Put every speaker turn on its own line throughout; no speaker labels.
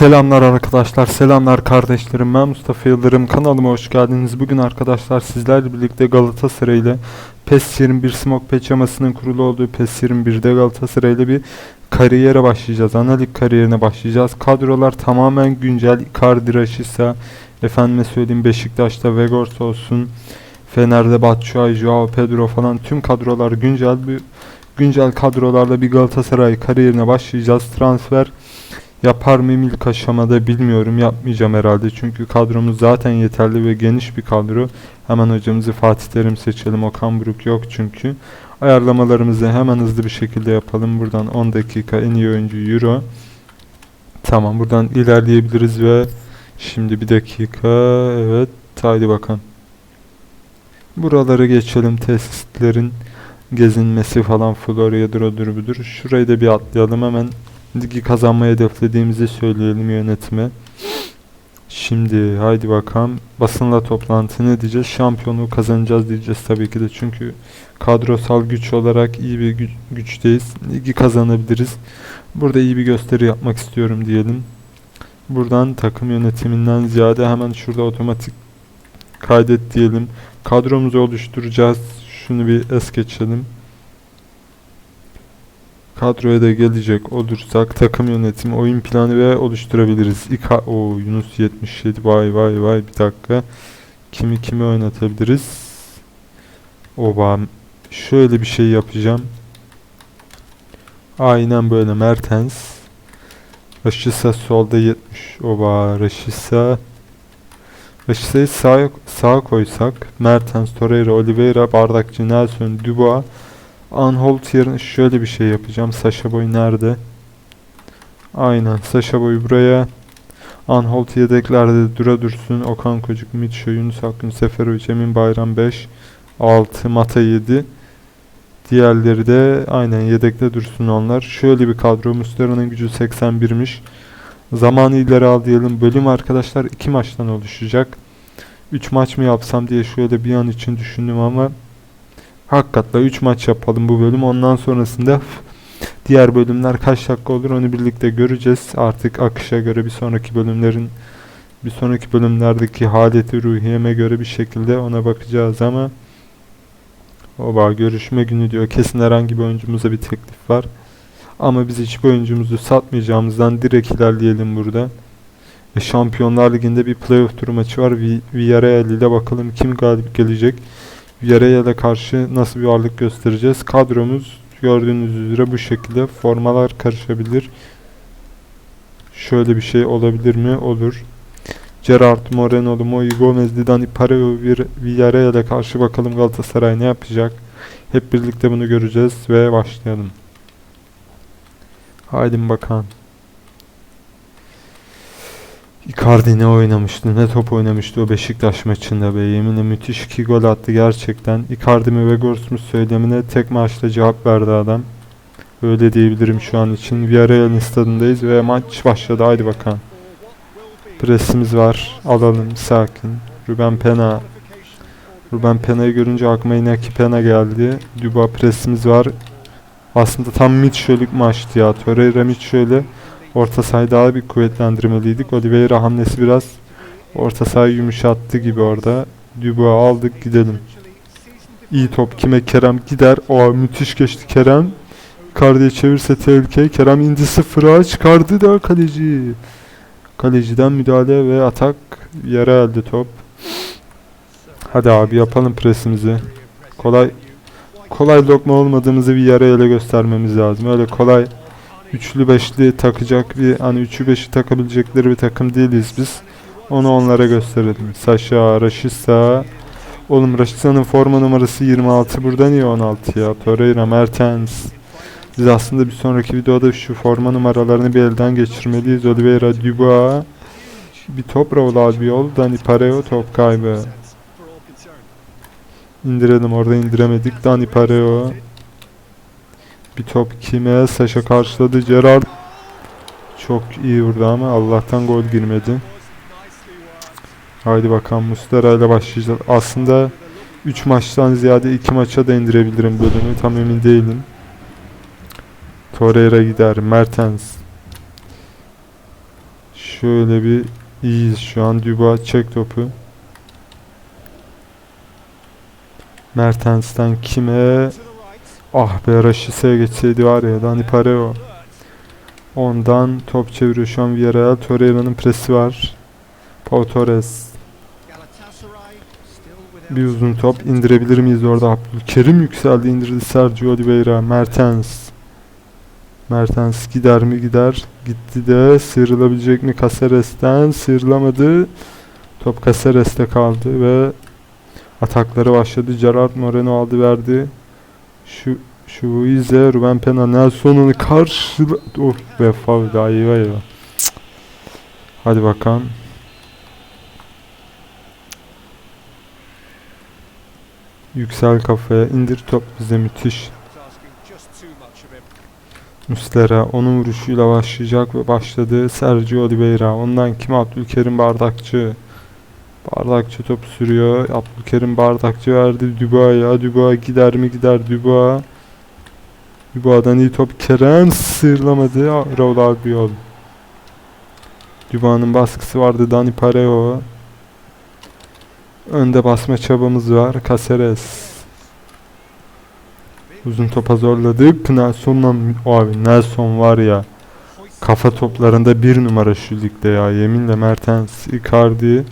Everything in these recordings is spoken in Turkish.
Selamlar arkadaşlar, selamlar kardeşlerim. Ben Mustafa Yıldırım. Kanalıma hoş geldiniz. Bugün arkadaşlar sizlerle birlikte Galatasaray ile PES 21 Smoke Peçamasının kurulu olduğu PES 21'de Galatasaray ile bir kariyere başlayacağız. Analik kariyerine başlayacağız. Kadrolar tamamen güncel. Icardi, Rashica, efendime söyleyeyim Beşiktaş'ta Vegors olsun. Fener'de Batshuayi, Joao Pedro falan tüm kadrolar güncel. Bir güncel kadrolarla bir Galatasaray kariyerine başlayacağız. Transfer Yapar mıyım ilk aşamada bilmiyorum. Yapmayacağım herhalde. Çünkü kadromuz zaten yeterli ve geniş bir kadro. Hemen hocamızı Fatih Terim seçelim. Okan Buruk yok çünkü. Ayarlamalarımızı hemen hızlı bir şekilde yapalım. Buradan 10 dakika en iyi oyuncu Euro. Tamam buradan ilerleyebiliriz ve şimdi bir dakika evet haydi bakalım. Buraları geçelim tesislerin gezinmesi falan Florya'dır odur budur. Şurayı da bir atlayalım hemen ligi kazanmayı hedeflediğimizi söyleyelim yönetime. Şimdi haydi bakalım basınla toplantı ne diyeceğiz? Şampiyonluğu kazanacağız diyeceğiz tabii ki de çünkü kadrosal güç olarak iyi bir gü- güçteyiz. Ligi kazanabiliriz. Burada iyi bir gösteri yapmak istiyorum diyelim. Buradan takım yönetiminden ziyade hemen şurada otomatik kaydet diyelim. Kadromuzu oluşturacağız. Şunu bir es geçelim. Kadroya da gelecek olursak takım yönetimi, oyun planı ve oluşturabiliriz. İka o Yunus 77 vay vay vay bir dakika. Kimi kimi oynatabiliriz? Oba şöyle bir şey yapacağım. Aynen böyle Mertens. Raşisa solda 70. Oba Raşisa. Raşisa'yı sağa, sağa koysak Mertens, Torreira, Oliveira, Bardakçı, Nelson, Dubois Unhold yerine şöyle bir şey yapacağım. Sasha Boy nerede? Aynen. Sasha Boy buraya. Unhold yedeklerde dura dursun. Okan Kocuk, Mitcho, Yunus Akgün, Seferovic, Emin Bayram 5, 6, Mata 7. Diğerleri de aynen yedekte dursun onlar. Şöyle bir kadro. Muslera'nın gücü 81'miş. Zamanı ileri al diyelim. Bölüm arkadaşlar iki maçtan oluşacak. 3 maç mı yapsam diye şöyle bir an için düşündüm ama Hakikaten 3 maç yapalım bu bölüm. Ondan sonrasında diğer bölümler kaç dakika olur onu birlikte göreceğiz. Artık akışa göre bir sonraki bölümlerin bir sonraki bölümlerdeki haleti ruhiyeme göre bir şekilde ona bakacağız ama Oba görüşme günü diyor. Kesin herhangi bir oyuncumuza bir teklif var. Ama biz hiçbir oyuncumuzu satmayacağımızdan direkt ilerleyelim burada. E, Şampiyonlar Ligi'nde bir playoff turu maçı var. Vi- Villarreal ile bakalım kim galip gelecek. Villarreal'e karşı nasıl bir varlık göstereceğiz? Kadromuz gördüğünüz üzere bu şekilde. Formalar karışabilir. Şöyle bir şey olabilir mi? Olur. Gerard Moreno, Moi Gomez, Dani Pareo, Villarreal'e karşı bakalım Galatasaray ne yapacak? Hep birlikte bunu göreceğiz ve başlayalım. Haydi bakalım. Icardi ne oynamıştı, ne top oynamıştı o Beşiktaş maçında be. Yeminle müthiş iki gol attı gerçekten. Icardi mi Vegors mu söylemine tek maçta cevap verdi adam. Öyle diyebilirim şu an için. Villarreal'in stadındayız ve maç başladı. Haydi bakalım. Presimiz var. Alalım sakin. Ruben Pena. Ruben Pena'yı görünce aklıma yine ki Pena geldi. Duba presimiz var. Aslında tam Mitchell'lik maçtı ya. Torreira Mitchell'e Orta sahayı daha bir kuvvetlendirmeliydik. Oliveira hamlesi biraz orta sahayı yumuşattı gibi orada. Dubois'u aldık gidelim. İyi top kime Kerem gider. O müthiş geçti Kerem. Icardi'ye çevirse tehlike. Kerem indi sıfıra çıkardı da kaleci. Kaleciden müdahale ve atak yere elde top. Hadi abi yapalım presimizi. Kolay kolay lokma olmadığımızı bir yere ele göstermemiz lazım. Öyle kolay üçlü beşli takacak bir hani üçü beşi takabilecekleri bir takım değiliz biz. Onu onlara gösterelim. Sasha, Rashica. Oğlum Rashica'nın forma numarası 26. Burada niye 16 ya? Torreira, Mertens. Biz aslında bir sonraki videoda şu forma numaralarını bir elden geçirmeliyiz. Oliveira, Dubois. Bir top Raul Albiol. Dani Pareo top kaybı. İndirelim orada indiremedik. Dani Pareo. Bir top kime? Saşa karşıladı. Gerard çok iyi vurdu ama Allah'tan gol girmedi. Haydi bakalım Mustera ile başlayacağız. Aslında 3 maçtan ziyade 2 maça da indirebilirim bölümü. Tam emin değilim. Torreira gider. Mertens. Şöyle bir iyiyiz şu an. Dubois çek topu. Mertens'ten kime? Ah be Rashice'ye geçseydi var ya Dani Pareo. Ondan top çeviriyor şu an Villarreal. Torreira'nın presi var. Pau Torres. Bir uzun top indirebilir miyiz orada? Abdülkerim yükseldi indirdi Sergio Oliveira. Mertens. Mertens gider mi gider. Gitti de sıyrılabilecek mi Caceres'ten? Sıyrılamadı. Top Caceres'te kaldı ve atakları başladı. Gerard Moreno aldı verdi. Şu şu Luize, Ruben Pena, Nelson'un karşıla... Of be faul daha iyi var. Hadi bakalım. Yüksel kafaya indir top bize müthiş. Muslera onun vuruşuyla başlayacak ve başladı. Sergio Oliveira. Ondan kim? Abdülkerim Bardakçı. Bardakçı top sürüyor. Abdülkerim Bardakçı verdi Dubois'a. Dubois gider mi gider Dubois. Dubois'dan iyi top Kerem sırlamadı. Raul Albiol. Dubois'ın baskısı vardı. Dani Pareo. Önde basma çabamız var. Caceres. Uzun topa zorladık. Nelson'la abi Nelson var ya kafa toplarında bir numara şu ligde ya. Yeminle Mertens, Icardi,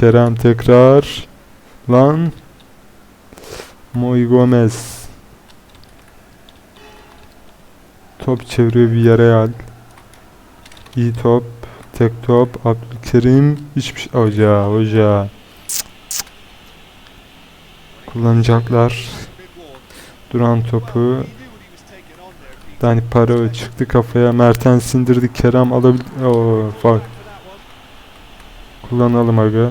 Kerem tekrar lan. Moy Gomez. Top çeviriyor Villarreal iyi top. Tek top. Abdülkerim. Hiçbir şey hoca hoca. Kullanacaklar. Duran topu. Dani Parao çıktı kafaya. Mertens indirdi. Kerem alabildi ooo fuck. Kullanalım aga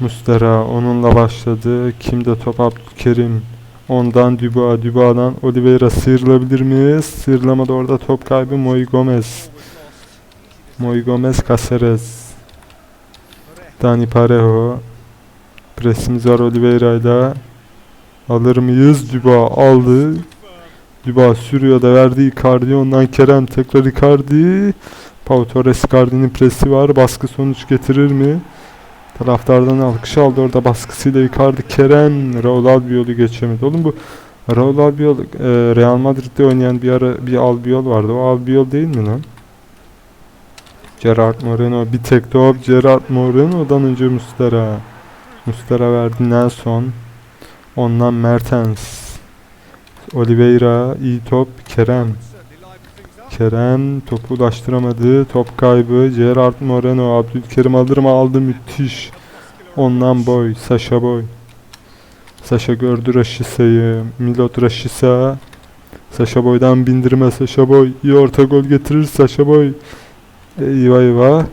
Mustera onunla başladı. Kimde top Abdülkerim. Ondan Dubois. Dubois'dan Oliveira sıyrılabilir mi? Sıyrılamadı orada top kaybı Moy Gomez. Moy Gomez Caceres. Dani Parejo. Presimiz var Oliveira'yla. Alır mıyız? Dubois aldı. Dubois sürüyor da verdi Icardi. Ondan Kerem tekrar Icardi. Pau Torres Icardi'nin presi var. Baskı sonuç getirir mi? Taraftardan alkış aldı orada baskısıyla Icardi Kerem Raul Albiol'u geçemedi. Oğlum bu Raul Albiol e, Real Madrid'de oynayan bir ara bir Albiol vardı. O Albiol değil mi lan? Gerard Moreno bir tek top Gerard Moreno'dan önce Mustera. Mustera verdi Nelson. Ondan Mertens. Oliveira iyi top Kerem. Kerem topu ulaştıramadı. Top kaybı. Gerard Moreno. Abdülkerim alır mı? Aldı. Müthiş. Ondan boy. Sasha boy. Sasha gördü Rashisa'yı. Milot Rashica. Sasha boydan bindirme Sasha boy. İyi orta gol getirir Sasha boy. Eyvah eyvah.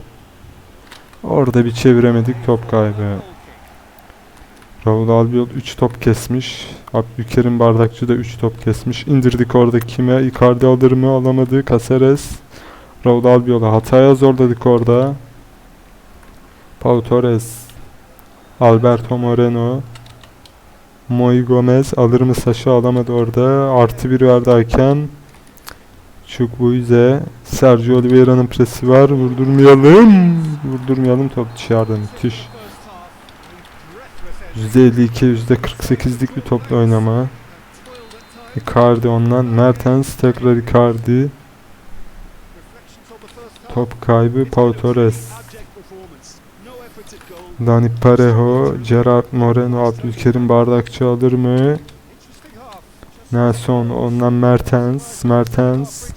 Orada bir çeviremedik. Top kaybı. Raul Albiol 3 top kesmiş. Abdülkerim Bardakçı da 3 top kesmiş. İndirdik orada kime? Icardi alır mı? Alamadı. Caceres. Raul Albiol'u hataya zorladık orada. Pau Torres. Alberto Moreno. Moy Gomez alır mı? Saşa alamadı orada. Artı bir verdi hakem. Çukbuize. Sergio Oliveira'nın presi var. Vurdurmayalım. Vurdurmayalım. Top dışarıda. Müthiş. %52, %48'lik bir topla oynama. Icardi ondan. Mertens tekrar Icardi. Top kaybı Pau Torres. Dani Parejo, Gerard Moreno, Abdülkerim Bardakçı alır mı? Nelson, ondan Mertens, Mertens.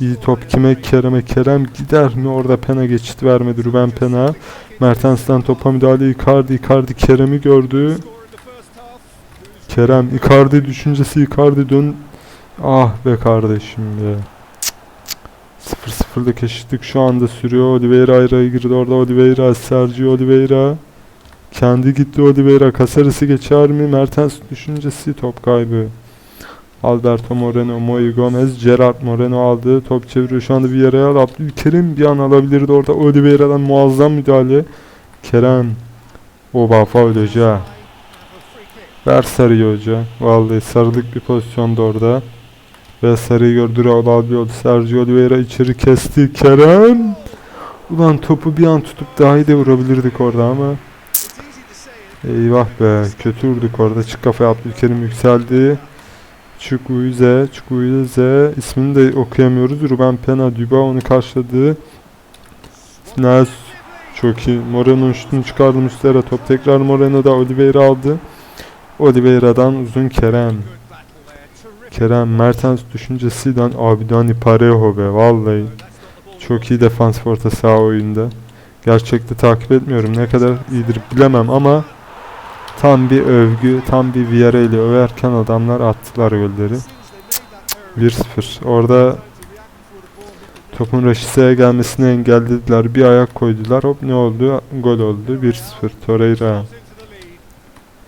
İyi top kime? Kerem'e. Kerem gider mi? Orada pena geçit vermedi Ruben Pena. Mertens'ten topa müdahale Icardi. Icardi Kerem'i gördü. Kerem Icardi düşüncesi Icardi dön. Ah be kardeşim be. 0-0'lık eşitlik şu anda sürüyor. Oliveira araya girdi orada Oliveira. Sergio Oliveira. Kendi gitti Oliveira. Caceres'i geçer mi? Mertens düşüncesi top kaybı. Alberto Moreno, Moy Gomez, Gerard Moreno aldı. Top çeviriyor şu anda Villarreal. Abdülkerim bir an alabilirdi orada. Oliveira'dan muazzam müdahale. Kerem. Oba faul hoca. Ver sarıyı hoca. Vallahi sarılık bir pozisyonda orada. Beyaz sarıyı gördü Raul Albiol. Sergio Oliveira içeri kesti. Kerem. Ulan topu bir an tutup daha iyi de vurabilirdik orada ama. Eyvah be. Kötü vurduk orada. Çık kafaya Abdülkerim yükseldi. Çukuize. Çukuize. ismini de okuyamıyoruz. Ruben Pena. Duba onu karşıladı. Nels. Çok iyi. Moreno'nun şutunu çıkardı Muslera. Top tekrar Moreno'da. Oliveira aldı. Oliveira'dan uzun Kerem. Kerem Mertens düşüncesiyle abi Dani Parejo be vallahi çok iyi defans orta saha oyunda. Gerçekte takip etmiyorum ne kadar iyidir bilemem ama tam bir övgü, tam bir Villarreal'i överken adamlar attılar golleri. 1-0. Orada topun Raşise'ye gelmesini engellediler. Bir ayak koydular. Hop ne oldu? Gol oldu. 1-0. Torreira.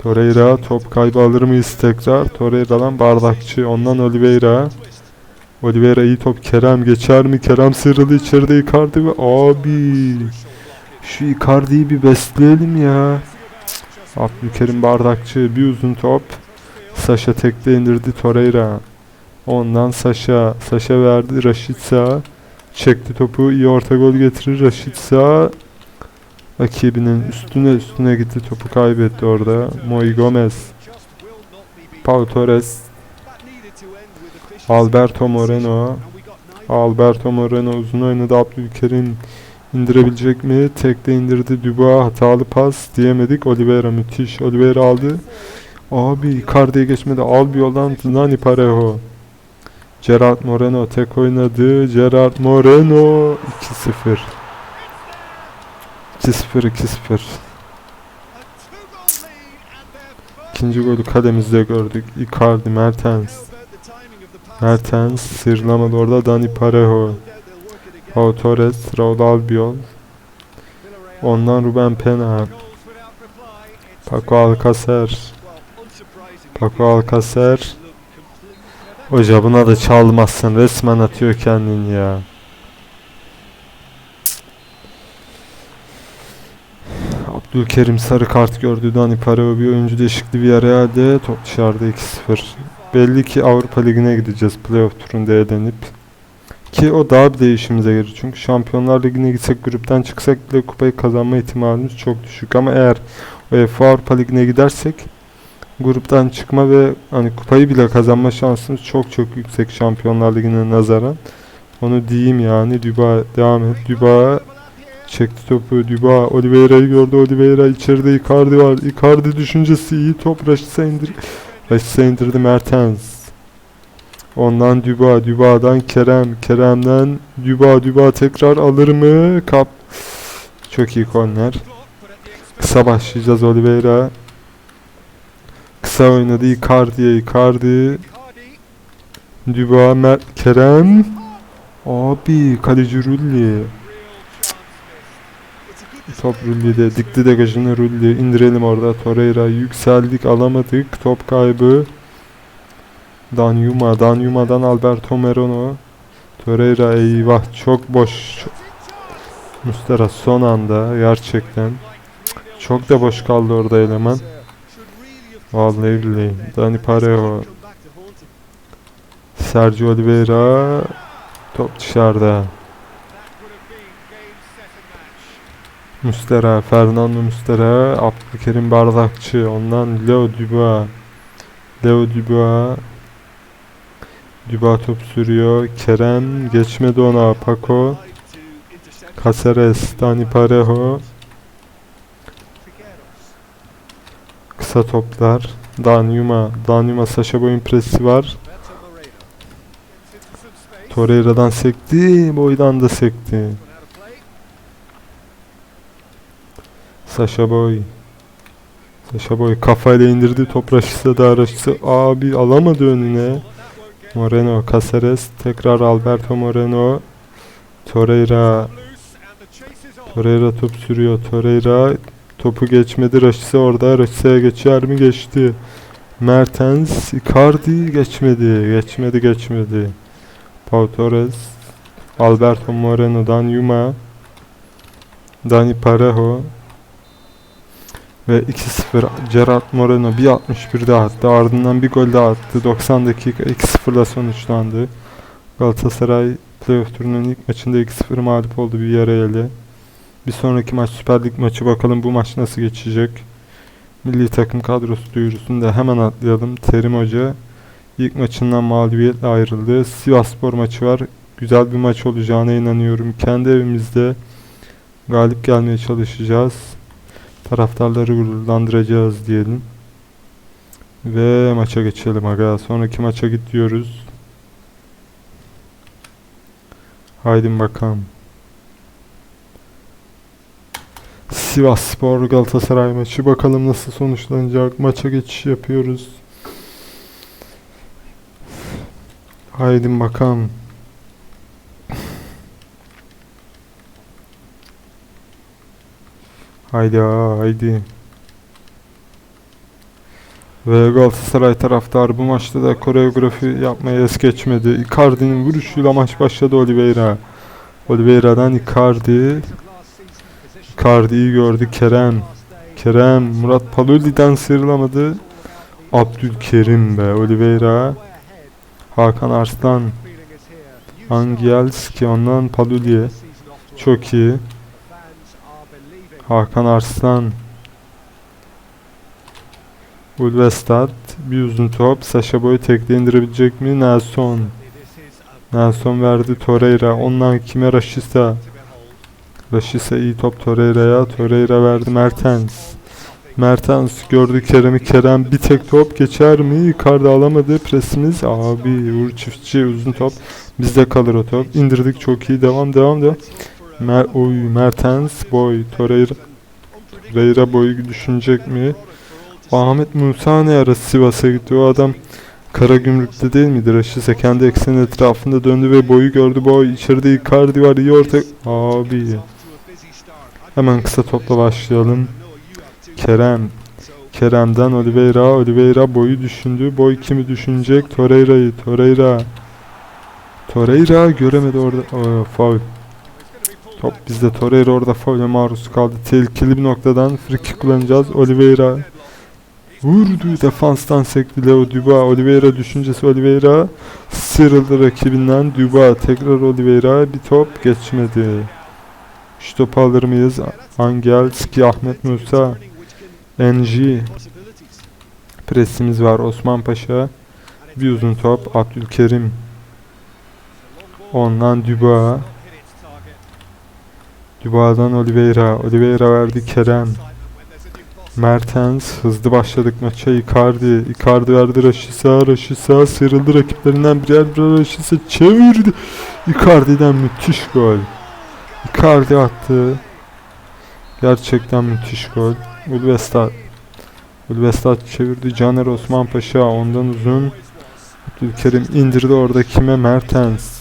Torreira top kaybı alır mıyız tekrar? Torreira'dan bardakçı. Ondan Oliveira. Oliveira iyi top. Kerem geçer mi? Kerem sıyrıldı içeride Icardi ve abi şu Icardi'yi bir besleyelim ya. Abdülkerim bardakçı. Bir uzun top. Saşa tekte indirdi Torreira. Ondan Saşa. Saşa verdi. Raşitsa. Çekti topu. iyi orta gol getirir. Raşitsa. Rakibinin üstüne üstüne gitti. Topu kaybetti orada. Moy Gomez. Pau Torres. Alberto Moreno. Alberto Moreno uzun oynadı. Abdülkerim indirebilecek mi? Tekte indirdi. Dubois hatalı pas diyemedik. Oliveira müthiş. Oliveira aldı. Abi Icardi'ye geçmedi. Albiol'dan Nani Parejo. Gerard Moreno tek oynadı. Gerard Moreno 2-0. 2-0 2-0. İkinci golü kalemizde gördük. Icardi, Mertens. Mertens sırlamadı orada Dani Parejo. Pau Torres, Raul Albiol. Ondan Ruben Pena. Paco Alcacer. Paco Alcacer. Hoca buna da çalmazsın. Resmen atıyor kendini ya. Abdülkerim sarı kart gördü. Dani Parejo bir oyuncu değişikliği bir araya Top dışarıda 2-0. Belli ki Avrupa Ligi'ne gideceğiz playoff turunda elenip. Ki o daha bir değişimize gelir. Çünkü Şampiyonlar Ligi'ne gitsek gruptan çıksak bile kupayı kazanma ihtimalimiz çok düşük. Ama eğer UEFA Avrupa Ligi'ne gidersek gruptan çıkma ve hani kupayı bile kazanma şansımız çok çok yüksek Şampiyonlar Ligi'ne nazaran. Onu diyeyim yani. Duba devam et. Duba çekti topu. Duba Oliveira'yı gördü. Oliveira içeride Icardi var. Icardi düşüncesi iyi. Top Raşit'e indir. Raşit'e indirdi Mertens. Ondan Duba, Duba'dan Kerem, Kerem'den Duba, Duba tekrar alır mı? Kap. Çok iyi korner. Kısa başlayacağız Oliveira. Kısa oynadı Icardi'ye, Icardi. Duba, Mer Kerem. Abi kaleci Rulli. Top Rulli'de. Dikti degajını Rulli. indirelim orada. Torreira yükseldik alamadık. Top kaybı. Danyuma, Danyuma'dan Alberto Moreno. Torreira eyvah çok boş. Mustera son anda gerçekten. Çok da boş kaldı orada eleman. Vallahi billahi. Dani Parejo. Sergio Oliveira. Top dışarıda. Mustera, Fernando Mustera, Abdülkerim Bardakçı, ondan Leo Dubois. Leo Dubois Duba top sürüyor. Kerem geçmedi ona. Paco. Caceres. Dani Parejo. Kısa toplar. Danyuma. Danyuma Sasha Boy'un presi var. Torreira'dan sekti. Boy'dan da sekti. Sasha Boy. Sasha Boy kafayla indirdi. Top Raşit'e daha Raşit'e. Abi alamadı önüne. Moreno, Caceres, tekrar Alberto Moreno, Torreira, Torreira top sürüyor, Torreira topu geçmedi, Raşise orada, Raşise'ye geçer mi? Geçti, Mertens, Icardi geçmedi, geçmedi, geçmedi, Pau Torres, Alberto Moreno, Danyuma, Dani Parejo, Ve 2-0 Gerard Moreno bir 61 daha attı. Ardından bir gol daha attı. 90 dakika 2-0'la sonuçlandı. Galatasaray playoff turunun ilk maçında 2-0 mağlup oldu bir yarı ele. Bir sonraki maç Süper Lig maçı bakalım bu maç nasıl geçecek. Milli takım kadrosu duyurusunu da hemen atlayalım. Terim Hoca ilk maçından mağlubiyetle ayrıldı. Sivasspor maçı var. Güzel bir maç olacağına inanıyorum. Kendi evimizde galip gelmeye çalışacağız. Taraftarları gururlandıracağız diyelim. Ve maça geçelim aga. Sonraki maça gidiyoruz. Haydi bakalım. Sivas Spor Galatasaray maçı bakalım nasıl sonuçlanacak. Maça geçiş yapıyoruz. Haydi bakalım. Haydi ha, haydi. Ve Galatasaray taraftarı bu maçta da koreografi yapmaya es geçmedi. Icardi'nin vuruşuyla maç başladı Oliveira. Oliveira'dan Icardi. Icardi'yi gördü Kerem. Kerem Murat Paluli'den sıyrılamadı. Abdülkerim be Oliveira. Hakan Arslan. Angielski ondan Paluli'ye. Çok iyi. Hakan Arslan. Ulvestad. Bir uzun top. Saşa Boy tekte indirebilecek mi? Nelson. Nelson verdi Torreira. Ondan kime? Raşisa. Raşisa iyi top Torreira'ya. Torreira verdi Mertens. Mertens gördü Kerem'i. Kerem bir tek top geçer mi? Icardi alamadı. Presimiz. Abi Uğur Çiftçi uzun top. Bizde kalır o top. İndirdik çok iyi. Devam devam devam. Mer oy Mertens boy Torreira Torreira boyu düşünecek mi? Ahmet Musa ne ara Sivas'a o adam Karagümrük'te değil miydi? Raşise kendi ekseni etrafında döndü ve boyu gördü. Boy içeride Icardi var iyi orta abi. Hemen kısa topla başlayalım. Kerem. Kerem'den Oliveira. Oliveira boyu düşündü. Boy kimi düşünecek? Torreira'yı. Torreira. Torreira göremedi orada. O, faul Top bizde Torreira orada faule maruz kaldı. Tehlikeli bir noktadan free kick kullanacağız. Oliveira vurdu. Defanstan sekti Leo Dubois. Oliveira düşüncesi Oliveira sıyrıldı rakibinden. Dubois tekrar Oliveira bir top geçmedi. Şu topu alır mıyız? Angelski, Ahmet Musa, NG. Presimiz var. Osman Paşa. Bir uzun top. Abdülkerim. Ondan Dubois. Dubois'dan Oliveira. Oliveira verdi Kerem. Mertens. Hızlı başladık maça. Icardi. Icardi verdi Raşisa. Raşisa sıyrıldı rakiplerinden birer birer Raşisa çevirdi. Icardi'den müthiş gol. Icardi attı. Gerçekten müthiş gol. Ulvestad. Ulvestad çevirdi. Caner Osman Paşa ondan uzun. Abdülkerim indirdi orada kime? Mertens.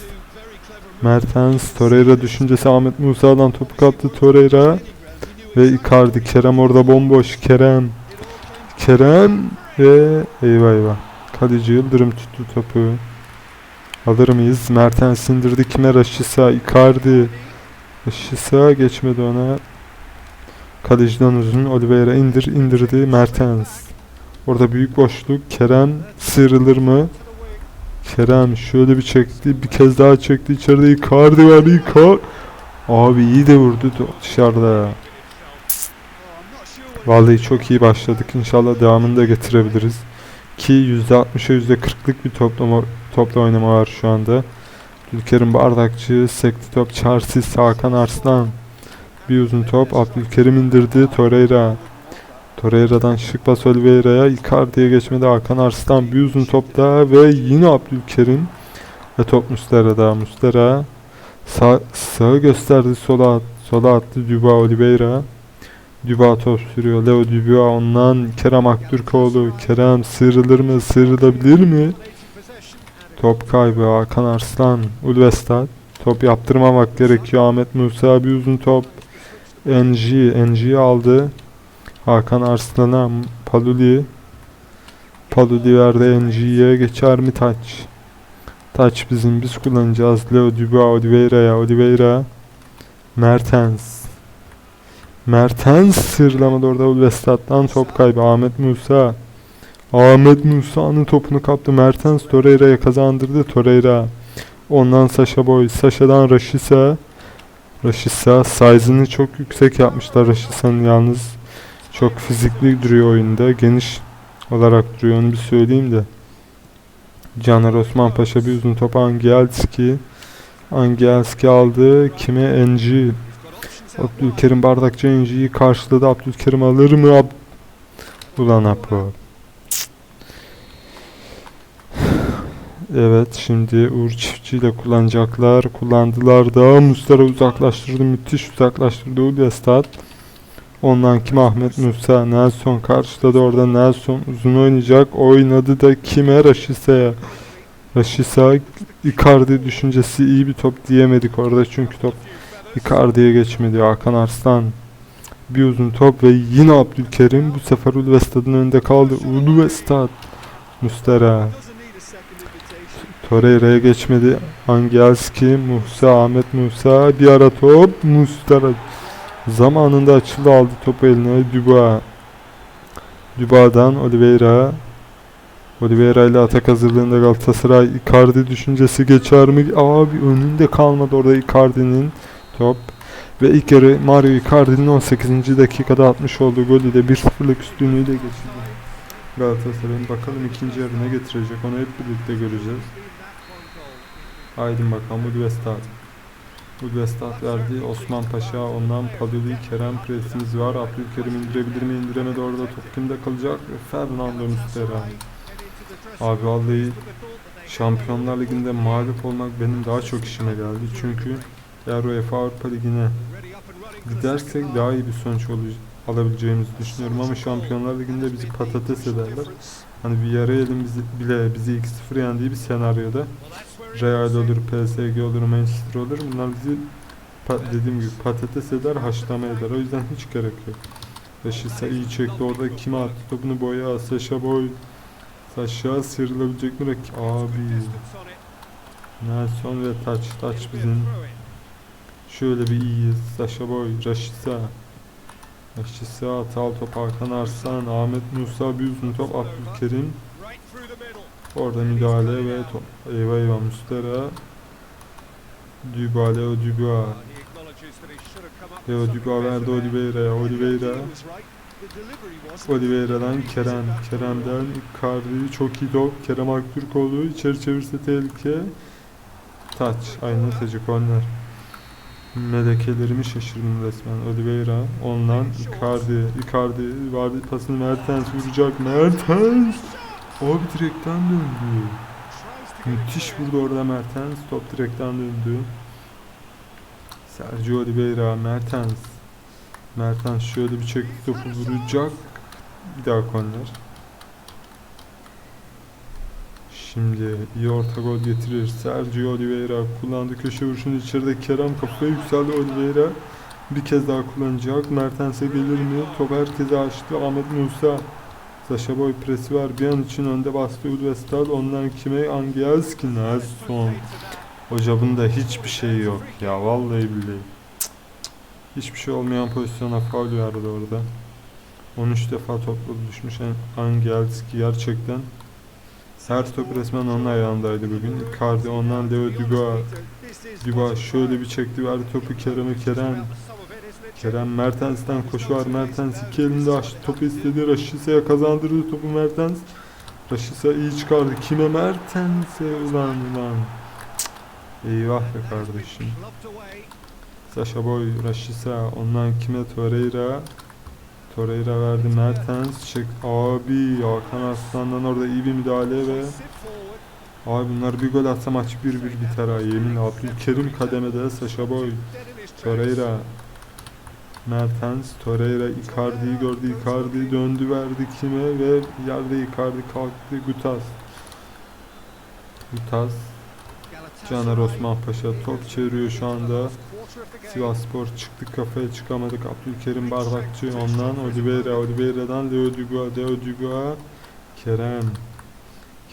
Mertens, Torreira düşüncesi Ahmet Musa'dan topu kaptı Torreira ve Icardi. Kerem orada bomboş. Kerem. Kerem ve eyvah eyvah. Kaleci Yıldırım tuttu topu. Alır mıyız? Mertens indirdi kime? Raşisa, Icardi. Raşisa geçmedi ona. Kaleciden uzun. Oliveira indir, indirdi. Mertens. Orada büyük boşluk. Kerem sıyrılır mı? Kerem şöyle bir çekti. Bir kez daha çekti. İçeride Icardi var. Icardi. Abi iyi de vurdu dışarıda. Vallahi çok iyi başladık. İnşallah devamını da getirebiliriz. Ki %60'a %40'lık bir toplama, topla oynama var şu anda. Abdülkerim Bardakçı, sekti top, Çarsiz, Hakan Arslan. Bir uzun top, Abdülkerim indirdi, Torreira. Torreira'dan şık pas Oliveira'ya, Icardi'ye geçmedi Hakan Arslan. Bir uzun top daha ve yine Abdülkerim. Ve top Mustera'da, Mustera. Sağ, sağı gösterdi, sola, sola attı Duba Oliveira. Duba top sürüyor. Leo Dubois ondan Kerem Aktürkoğlu. Kerem sıyrılır mı? Sıyrılabilir mi? Top kaybı Hakan Arslan. Ulvestad. Top yaptırmamak gerekiyor. Ahmet Musa bir uzun top. NG. NG aldı. Hakan Arslan'a Paluli. Paluli verdi NG'ye. Geçer mi taç? Taç bizim. Biz kullanacağız. Leo Dubois Oliveira'ya. Oliveira. Mertens. Mertens sırlamadı orada Ulvestat'tan top kaybı. Ahmet Musa. Ahmet Musa'nın topunu kaptı. Mertens Torreira'ya kazandırdı. Torreira. Ondan Sasha Boy. Sasha'dan Rashica. Rashica size'ını çok yüksek yapmışlar Rashica'nın yalnız. Çok fizikli duruyor oyunda. Geniş olarak duruyor onu bir söyleyeyim de. Caner Osman Paşa bir uzun top Angielski. Angielski aldı. Kime? NG. Abdülkerim Bardakçı NG'yi karşıladı. Abdülkerim alır mı? Ab Ulan Apo. Evet şimdi Uğur Çiftçi ile kullanacaklar. Kullandılar da Mustara uzaklaştırdı. Müthiş uzaklaştırdı Ulyastat. Ondan kim Ahmet Musa Nelson karşıladı orada Nelson uzun oynayacak. Oynadı da kime Raşisa'ya. Raşisa Icardi düşüncesi iyi bir top diyemedik orada çünkü top Icardi'ye geçmedi. Hakan Arslan bir uzun top ve yine Abdülkerim bu sefer Ulvestad'ın önünde kaldı. Ulvestad Mustera Torreira'ya geçmedi. Angielski, Musa, Ahmet Musa bir ara top Mustera zamanında açıldı aldı topu eline Dubois Dubois'dan Oliveira Oliveira ile atak hazırlığında Galatasaray Icardi düşüncesi geçer mi? Abi önünde kalmadı orada Icardi'nin top. Ve ilk yarı Mario Icardi'nin 18. dakikada atmış olduğu golü de 1-0'lık üstünlüğüyle geçirdi. Galatasaray'ın bakalım ikinci yarı ne getirecek onu hep birlikte göreceğiz. Haydi bakalım Udvestat. Udvestat verdi. Osman Paşa ondan Paduli Kerem presimiz var. Abdülkerim indirebilir mi? İndiremedi orada top kimde kalacak? Fernando Muslera. Abi vallahi Şampiyonlar Ligi'nde mağlup olmak benim daha çok işime geldi. Çünkü eğer UEFA Avrupa Ligi'ne gidersek daha iyi bir sonuç alabileceğimizi düşünüyorum ama Şampiyonlar Ligi'nde bizi patates ederler. Hani bir yarı elin bile bizi 2-0 yendiği bir senaryoda Real olur, PSG olur, Manchester olur. Bunlar bizi dediğim gibi patates eder, haşlama eder. O yüzden hiç gerek yok. Raşisa iyi çekti orada. Kime attı topunu boya? Sasha Boy. Sasha sıyrılabilecek mi? rak- Abi. Nelson ve Taç. Taç bizim. Şöyle bir iyiyiz. Sasha Boy. Raşisa. Raşisa. Atal top Hakan Arslan. Ahmet Musa. Bir uzun top Abdülkerim. Orada müdahale ve top. Eyvah eyvah Mustera. Dubois, Leo Dubois. Leo Dubois verdi Oliveira'ya. Oliveira. Oliveira'dan Kerem. Kerem'den Icardi. Çok iyi top. Kerem Aktürkoğlu. içeri çevirse tehlike. Taç. Aynı tacı korner. Melekelerimi şaşırdım resmen. Oliveira. Ondan Icardi. Icardi. Vardı pasını Mertens vuracak. Mertens. Abi direkten döndü. Müthiş vurdu orada Mertens. Top direkten döndü. Sergio Oliveira, Mertens. Mertens şöyle bir çekti topu vuracak. Bir daha korner. Şimdi iyi orta gol getirir. Sergio Oliveira kullandı köşe vuruşunu içeride Kerem kafaya yükseldi Oliveira. Bir kez daha kullanacak. Mertens'e gelir mi? Top herkese açtı. Ahmet Musa. Sasha Boy presi var. Bir an için önde bastı Udvestal. Ondan kime? Angielski. Nelson. Hoca bunda hiçbir şey yok ya. Vallahi billahi. Hiçbir şey olmayan pozisyona faul verdi orada. 13 defa topla düşmüş Angielski gerçekten. Sert top resmen onun ayağındaydı bugün. Icardi ondan Leo Dubois. Dubois şöyle bir çekti verdi topu Kerem'e Kerem. Kerem Mertens'ten koşu var. Mertens iki elinde açtı. Topu istedi. Raşisa'ya kazandırdı topu Mertens. Raşisa iyi çıkardı. Kime Mertens'e ulan ulan. Eyvah be kardeşim. Sasha Boy, Raşisa. Ondan kime Torreira. Torreira verdi. Mertens çek. Abi Hakan Arslan'dan orada iyi bir müdahale ve Abi bunlar bir gol atsa maç 1-1 biter ha yeminle Abdülkerim kademede Sasha Boy Torreira Mertens, Torreira, Icardi'yi gördü. Icardi döndü verdi kime ve yerde Icardi kalktı. Gutas. Gutas. Caner Osman Paşa top çeviriyor şu anda. Sivasspor çıktı kafaya çıkamadık. Abdülkerim Bardakçı ondan Oliveira. Oliveira'dan Leo Dubois. Leo Dubois. Kerem.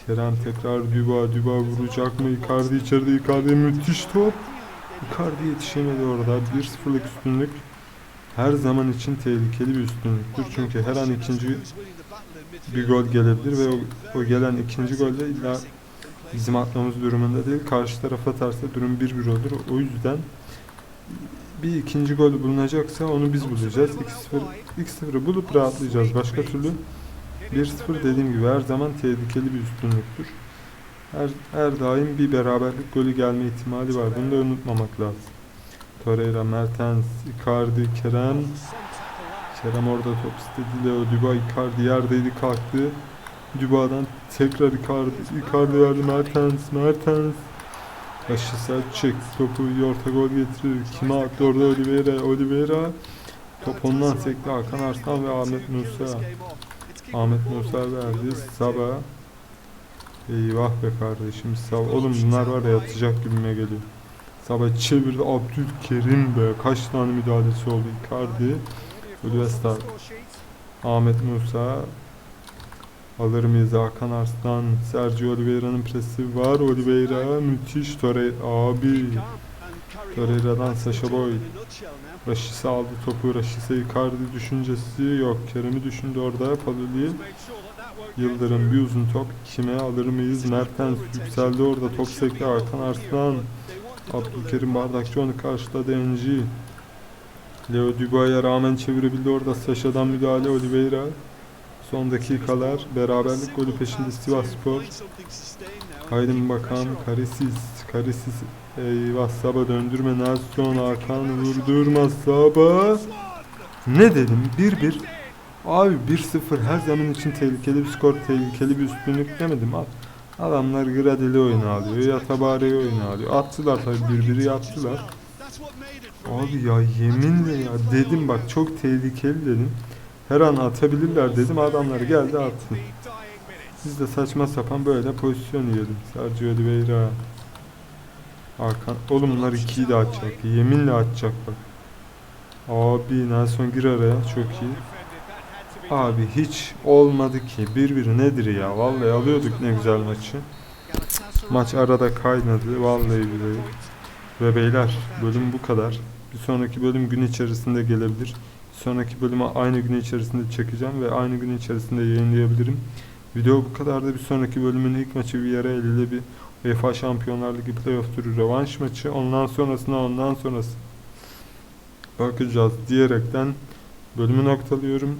Kerem tekrar Dubois. Dubois vuracak mı? Icardi içeride. Icardi müthiş top. Icardi yetişemedi orada. 1-0'lık üstünlük. Her zaman için tehlikeli bir üstünlüktür. Çünkü her an ikinci bir gol gelebilir ve o, o gelen ikinci golde illa bizim atmamız durumunda değil. Karşı taraf atarsa durum 1-1 olur. O yüzden bir ikinci gol bulunacaksa onu biz bulacağız. 2-0 2-0'ı bulup rahatlayacağız. Başka türlü 1-0 dediğim gibi her zaman tehlikeli bir üstünlüktür. Her, her daim bir beraberlik golü gelme ihtimali var. Bunu da unutmamak lazım. Torreira, Mertens, Icardi, Kerem. Kerem orada top istedi. Leo Duba, Icardi yerdeydi kalktı. Duba'dan tekrar Icardi, Icardi verdi Mertens, Mertens. Aşısa çek topu orta gol getirir. Kime attı orada Oliveira, Oliveira. Top ondan sekti Hakan Arslan ve Ahmet Musa. Ahmet Musa verdi. Sabah. Eyvah be kardeşim Sabah. Oğlum bunlar var ya yatacak gibime geliyor. Sabah çevirdi Abdülkerim be. Kaç tane müdahalesi oldu Icardi. Ulvestar. Ahmet Musa. Alır mıyız Hakan Arslan? Sergio Oliveira'nın presi var. Oliveira müthiş. Torreira abi. Torreira'dan Sasha Boy. Raşisa aldı topu. Raşisa Icardi düşüncesi yok. Kerem'i düşündü orada. Paluli. Yıldırım bir uzun top. Kime alır mıyız? Mertens yükseldi orada. Top sekti. Hakan Arslan. Abdülkerim Bardakçı onu karşıladı. Enji. Leo Duba'ya rağmen çevirebildi orada. Sasha'dan müdahale. Oliveira. Son dakikalar. Beraberlik golü peşinde Sivas Spor. Haydi bakalım. Karisis. Karisis. Eyvah Saba döndürme. Nelson Hakan vurdurma Saba. Ne dedim? 1-1. Abi 1-0 her zaman için tehlikeli bir skor, tehlikeli bir üstünlük demedim. Al. Adamlar gradeli oyunu alıyor, Yatabari oyunu alıyor. Attılar tabii birbiri yaptılar. Abi ya yeminle ya dedim bak çok tehlikeli dedim. Her an atabilirler dedim. Adamlar geldi attı. Biz de saçma sapan böyle pozisyon yiyelim. Sergio Oliveira. Hakan. Oğlum bunlar ikiyi de atacak. Yeminle atacak bak. Abi Nelson gir araya. Çok iyi. Abi hiç olmadı ki. Bir bir nedir ya? Vallahi alıyorduk ne güzel maçı. Maç arada kaynadı. Vallahi billahi. Ve beyler bölüm bu kadar. Bir sonraki bölüm gün içerisinde gelebilir. Bir sonraki bölümü aynı gün içerisinde çekeceğim ve aynı gün içerisinde yayınlayabilirim. Video bu kadar da bir sonraki bölümün ilk maçı Villarreal ile bir UEFA Şampiyonlar Ligi playoff turu rövanş maçı. Ondan sonrasına ondan sonrası bakacağız diyerekten bölümü noktalıyorum.